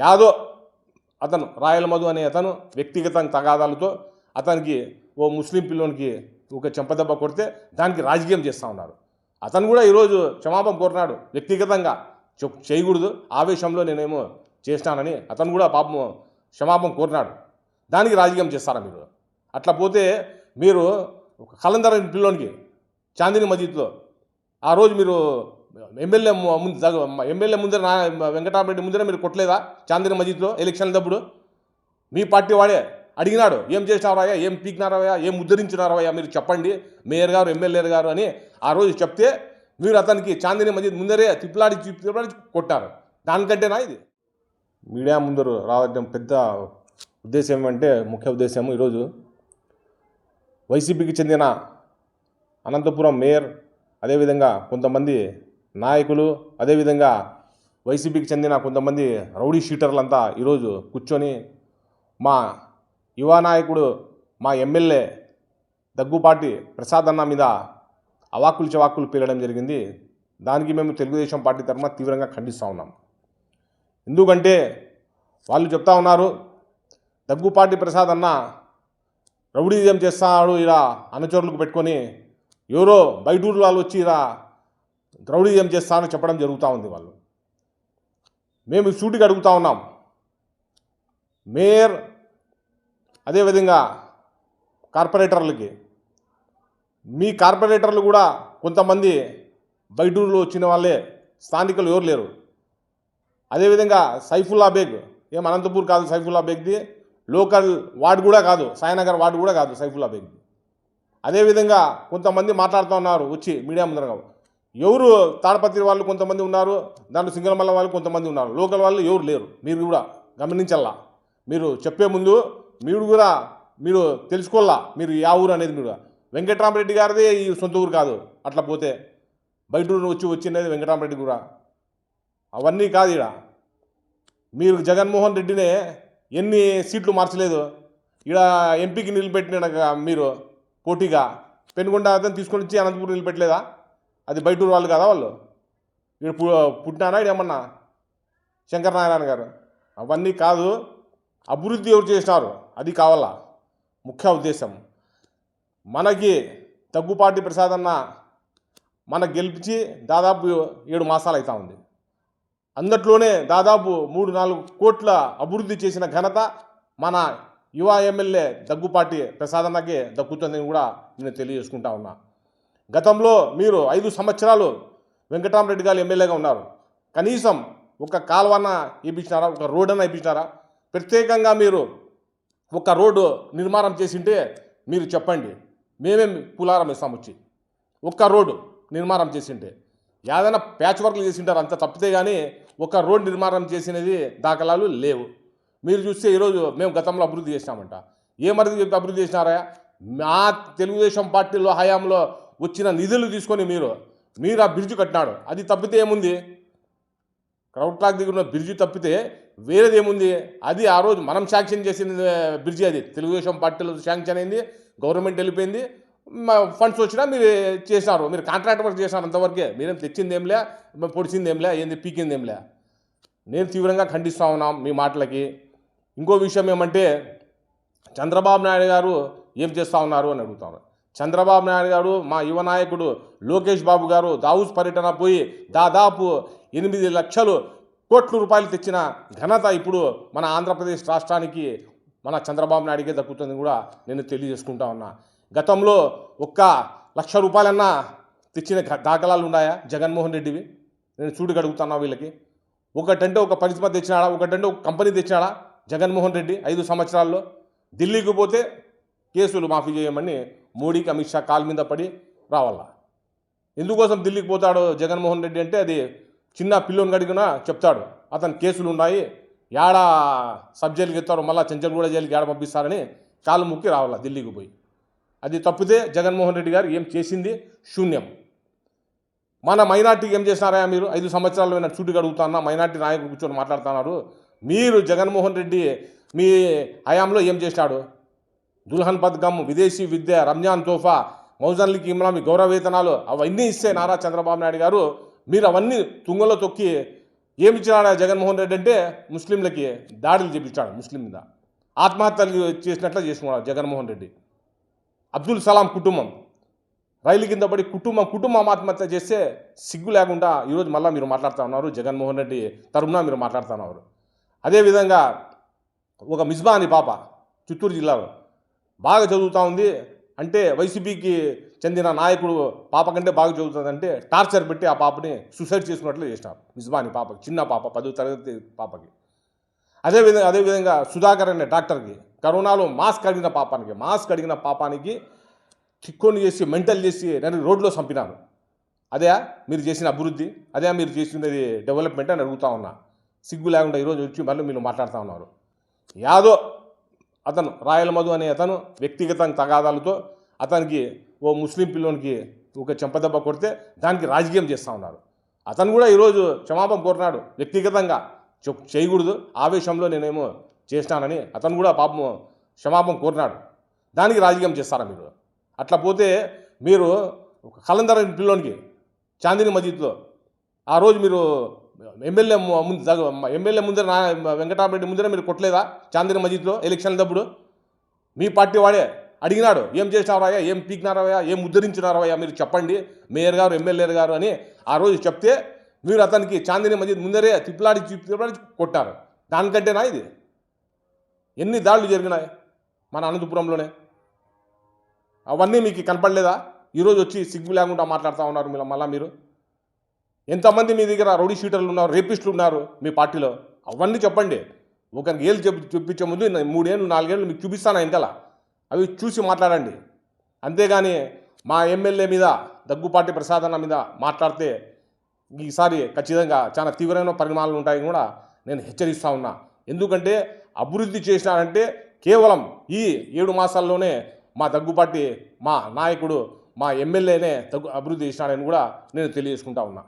యాదో అతను రాయల మధు అనే అతను వ్యక్తిగత తగాదాలతో అతనికి ఓ ముస్లిం పిల్లోనికి ఒక చెంపదెబ్బ కొడితే దానికి రాజకీయం చేస్తూ ఉన్నారు. అతను కూడా ఈరోజు క్షమాపణ కోరినాడు. వ్యక్తిగతంగా చెప్ చేయకూడదు. ఆవేశంలో నేనేమో చేసినానని అతను కూడా పాపం క్షమాపణ కోరినాడు. దానికి రాజకీయం చేస్తారా మీరు? అట్లా పోతే మీరు ఒక కలందర పిల్లోనికి చాందిని మజీద్లో ఆ రోజు మీరు ఎమ్మెల్యే ముందు ఎమ్మెల్యే ముందర నా వెంకటరామరెడ్డి ముందర మీరు కొట్టలేదా? చాందిని మజీద్లో ఎలక్షన్లప్పుడు మీ పార్టీ వాడే అడిగినాడు ఏం చేసినారయ్యా? ఏం పీకినారయ్యా? ఏం ఉద్ధరించినారయ్యా? మీరు చెప్పండి. మేయర్ గారు ఎమ్మెల్యే గారు అని ఆ రోజు చెప్తే మీరు అతనికి చాందిని మజీద్ ముందరే తిప్పలాడి తిప్పలాడి కొట్టారు. దానికంటేనా ఇది? మీడియా ముందరు రావడం పెద్ద ఉద్దేశం ఏమంటే ముఖ్య ఉద్దేశం ఈరోజు వైసీపీకి చెందిన అనంతపురం మేయర్ అదేవిధంగా కొంతమంది నాయకులు అదేవిధంగా వైసీపీకి చెందిన కొంతమంది రౌడీ షీటర్లంతా ఈరోజు కూర్చొని మా యువ నాయకుడు మా ఎమ్మెల్యే దగ్గుపాటి ప్రసాద్ అన్న మీద అవాక్కులు చవాకులు పేలడం జరిగింది. దానికి మేము తెలుగుదేశం పార్టీ తరఫున తీవ్రంగా ఖండిస్తూ ఉన్నాం. ఎందుకంటే వాళ్ళు చెప్తా ఉన్నారు దగ్గుపాటి ప్రసాద్ అన్న రౌడీజం చేస్తాడు ఇలా అనుచరులకు పెట్టుకొని ఎవరో బయటూరు వాళ్ళు వచ్చి ఇలా రౌడీజం చేస్తానని చెప్పడం జరుగుతూ ఉంది వాళ్ళు. మేము సూటిగా అడుగుతా ఉన్నాం. మేయర్ అదేవిధంగా కార్పొరేటర్లకి మీ కార్పొరేటర్లు కూడా కొంతమంది బయటూరులో వచ్చిన వాళ్ళే స్థానికులు ఎవరు లేరు. అదేవిధంగా సైఫుల్లా బేగ్ ఏం అనంతపూర్ కాదు సైఫుల్లా బేగ్ది లోకల్ వార్డు కూడా కాదు సాయినగర్ వార్డు కూడా కాదు సైఫుల్లా బేగ్ది. అదేవిధంగా కొంతమంది మాట్లాడుతూ ఉన్నారు వచ్చి మీడియా ముందరగా. ఎవరు తాడపత్రి వాళ్ళు కొంతమంది ఉన్నారు దాంట్లో సింగళమల్ల వాళ్ళు కొంతమంది ఉన్నారు. లోకల్ వాళ్ళు ఎవరు లేరు. మీరు కూడా గమనించాలా మీరు చెప్పే ముందు మీరు కూడా మీరు తెలుసుకోవాలా మీరు యా ఊరు అనేది మీరు వెంకటరామరెడ్డి గారిదే ఈ సొంత ఊరు కాదు. అట్లా పోతే బయట ఊరు వచ్చి వచ్చినది వెంకటరామరెడ్డి కూడా. అవన్నీ కాదు ఇక్కడ మీరు జగన్మోహన్ రెడ్డినే ఎన్ని సీట్లు మార్చలేదు. ఇక్కడ ఎంపీకి నిలబెట్టిన మీరు పోటీగా. పెనుగొండ అతను తీసుకొని వచ్చి అనంతపురం నిలబెట్టలేదా? అది బయటూరు వాళ్ళు కదా వాళ్ళు? వీడు పు పుట్టినారా ఏమన్నా? శంకరనారాయణ గారు. అవన్నీ కాదు అభివృద్ధి ఎవరు చేసినారు? అది కావాలా? ముఖ్య ఉద్దేశం. మనకి తగ్గుపాటి ప్రసాద్ అన్న మన గెలిపించి దాదాపు ఏడు మాసాలు అవుతా ఉంది. అందట్లోనే దాదాపు మూడు నాలుగు కోట్ల అభివృద్ధి చేసిన ఘనత మన యువ ఎమ్మెల్యే దగ్గుపాటి ప్రసాదన్నకే దక్కుతుందని కూడా నేను తెలియజేసుకుంటా ఉన్నా. గతంలో మీరు ఐదు సంవత్సరాలు వెంకటరామరెడ్డి గారు ఎమ్మెల్యేగా ఉన్నారు. కనీసం ఒక కాలువన్న ఇప్పించినారా ఒక రోడ్ అన్న ప్రత్యేకంగా మీరు ఒక రోడ్డు నిర్మాణం చేసింటే మీరు చెప్పండి. మేమే పులారం ఇస్తాం వచ్చి. ఒక్క రోడ్డు నిర్మాణం చేసింటే. ఏదైనా ప్యాచ్ వర్క్లు చేసింటారు అంత తప్పితే కానీ ఒక రోడ్ నిర్మాణం చేసినది దాఖలాలు లేవు. మీరు చూస్తే ఈరోజు మేము గతంలో అభివృద్ధి చేసినామంట. ఏ మరిది అభివృద్ధి చేసినారా? మా తెలుగుదేశం పార్టీలో హయాంలో వచ్చిన నిధులు తీసుకొని మీరు మీరు ఆ బ్రిడ్జ్ కట్టినాడు. అది తప్పితే ఏముంది? క్రౌడ్ క్లాక్ దగ్గర ఉన్న బ్రిడ్జి తప్పితే వేరేది ఏముంది? అది ఆ రోజు మనం శాంక్షన్ చేసిన బ్రిడ్జి అది. తెలుగుదేశం పార్టీలో శాంక్షన్ అయింది గవర్నమెంట్ వెళ్ళిపోయింది. ఫండ్స్ వచ్చినా మీరు చేసినారు. మీరు కాంట్రాక్ట్ వర్క్ చేసినారు అంతవరకే. మీరేం తెచ్చింది ఏంలే పొడిచింది ఏంది పీకిందేంలే నేను తీవ్రంగా ఖండిస్తూ ఉన్నాం మీ మాటలకి. ఇంకో విషయం ఏమంటే చంద్రబాబు నాయుడు గారు ఏం చేస్తూ ఉన్నారు అని అడుగుతాను చంద్రబాబు నాయుడు గారు మా యువ నాయకుడు లోకేష్ బాబు గారు దావుస్ పర్యటన పోయి దాదాపు ఎనిమిది లక్షలు కోట్ల రూపాయలు తెచ్చిన ఘనత ఇప్పుడు మన ఆంధ్రప్రదేశ్ రాష్ట్రానికి మన చంద్రబాబు నాయుడికే దక్కుతుంది కూడా నేను తెలియజేసుకుంటా ఉన్నా. గతంలో ఒక్క లక్ష రూపాయలన్నా తెచ్చిన దాఖలాలు ఉన్నాయా? జగన్మోహన్ రెడ్డివి? నేను చూడగడుగుతున్నా వీళ్ళకి. ఒకటంటే ఒక పరిశ్రమ తెచ్చినాడా? ఒకటంటే ఒక కంపెనీ తెచ్చినాడా జగన్మోహన్ రెడ్డి ఐదు సంవత్సరాల్లో? ఢిల్లీకి పోతే కేసులు మాఫీ చేయమని మోడీకి అమిత్ షా కాలు మీద పడి రావాలా? ఎందుకోసం ఢిల్లీకి పోతాడు జగన్మోహన్ రెడ్డి అంటే అది చిన్న పిల్లోని గడిగినా చెప్తాడు. అతని కేసులు ఉన్నాయి. యాడ సబ్ జైలుకి ఎత్తారు మళ్ళీ చెంచల్గూడ జైలుకి ఏడ పంపిస్తారని కాలు ముక్కి రావాలా ఢిల్లీకి పోయి. అది తప్పితే జగన్మోహన్ రెడ్డి గారు ఏం చేసింది? శూన్యం. మన మైనార్టీకి ఏం చేసినారా మీరు? ఐదు సంవత్సరాలు నేను చూటి అడుగుతున్నా మైనార్టీ నాయకులు కూర్చొని మాట్లాడుతున్నారు. మీరు జగన్మోహన్ రెడ్డి మీ హయాంలో ఏం చేసినాడు? దుల్హన్ పథకం విదేశీ విద్య రంజాన్ తోఫా మౌజన్లకి ఇమ్రామి గౌరవ వేతనాలు అవన్నీ ఇస్తే నారా చంద్రబాబు నాయుడు గారు. మీరు అవన్నీ తుంగలో తొక్కి ఏమి జగన్మోహన్ రెడ్డి అంటే ముస్లింలకి దాడులు చేపించాడు ముస్లిం మీద. ఆత్మహత్యలు చేసినట్లు చేసుకున్నాడు జగన్మోహన్ రెడ్డి. అబ్దుల్ సలాం కుటుంబం. రైలు కింద పడి కుటుంబం కుటుంబం ఆత్మహత్య చేస్తే సిగ్గు లేకుండా ఈరోజు మళ్ళీ మీరు మాట్లాడుతూ ఉన్నారు జగన్మోహన్ రెడ్డి తరఫున మీరు మాట్లాడుతూ ఉన్నారు. అదేవిధంగా ఒక మిస్బా అని పాప చిత్తూరు జిల్లాలో. బాగా చదువుతూ ఉంది. అంటే వైసీపీకి చెందిన నాయకుడు పాప కంటే బాగా చదువుతుందంటే టార్చర్ పెట్టి ఆ పాపని సూసైడ్ చేసుకున్నట్లు చేసినారు నిజమాని పాపకి చిన్న పాప పదో తరగతి పాపకి. అదేవిధంగా అదేవిధంగా సుధాకర్ అనే డాక్టర్కి కరోనాలో మాస్క్ అడిగిన పాపానికి మాస్క్ అడిగిన పాపానికి చిక్కుని చేసి మెంటల్ చేసి నేను రోడ్లో చంపినాను అదే మీరు చేసిన అభివృద్ధి? అదే మీరు చేసినది డెవలప్మెంట్ అని అడుగుతా ఉన్నా. సిగ్గు లేకుండా ఈరోజు వచ్చి మళ్ళీ మీరు మాట్లాడుతూ ఉన్నారు. యాదో అతను రాయల మధు అనే అతను వ్యక్తిగత తగాదాలతో అతనికి ఓ ముస్లిం పిల్లోనికి ఒక చెంపదెబ్బ కొడితే దానికి రాజకీయం చేస్తూ ఉన్నారు అతను కూడా ఈరోజు క్షమాపణ కోరినాడు వ్యక్తిగతంగా చెప్- చేయకూడదు. ఆవేశంలో నేనేమో చేసినానని అతను కూడా పాపం క్షమాపణ కోరినాడు దానికి రాజకీయం చేస్తారా మీరు? అట్లా పోతే మీరు ఒక పిల్లోనికి చాందిని మజీద్లో ఆ రోజు మీరు ఎమ్మెల్యే ముందు ఎమ్మెల్యే ముందర నా వెంకటరామరెడ్డి ముందర మీరు కొట్టలేదా చాందిని మజీద్లో ఎలక్షన్లప్పుడు మీ పార్టీ వాడే అడిగినాడు ఏం చేసినారాయా ఏం పీకినారాయా ఏం ఉద్ధరించినారాయా మీరు చెప్పండి. మేయర్ గారు ఎమ్మెల్యే గారు అని ఆ రోజు చెప్తే మీరు అతనికి చాందిని మజీద్ ముందరే తిప్పలాడి తిప్పలాడి కొట్టారు. దానికంటేనా ఇది? ఎన్ని దాడులు జరిగినాయి మన అనంతపురంలోనే? అవన్నీ మీకు కనపడలేదా? ఈరోజు వచ్చి సిగ్గు లేకుండా మాట్లాడుతూ ఉన్నారు మీరు మళ్ళీ మీరు? ఎంతమంది మీ దగ్గర రౌడీ షీటర్లు ఉన్నారు రేపిస్టులు ఉన్నారు మీ పార్టీలో? అవన్నీ చెప్పండి. ఒకరికి ఏళ్ళు చెప్పి చూపించే ముందు మూడేళ్ళు నాలుగేళ్ళు మీకు చూపిస్తాను ఇంతలా? అవి చూసి మాట్లాడండి. అంతేగాని మా ఎమ్మెల్యే మీద దగ్గుపాటి ప్రసాద్ అన్న మీద మాట్లాడితే ఈసారి ఖచ్చితంగా చాలా తీవ్రమైన పరిణామాలు ఉంటాయని కూడా నేను హెచ్చరిస్తా ఉన్నా. ఎందుకంటే అభివృద్ధి చేసినారంటే కేవలం ఈ ఏడు మాసాల్లోనే మా దగ్గుపాటి మా నాయకుడు మా ఎమ్మెల్యేనే దగ్గు అభివృద్ధి చేసినాడని కూడా నేను తెలియజేసుకుంటా ఉన్నా.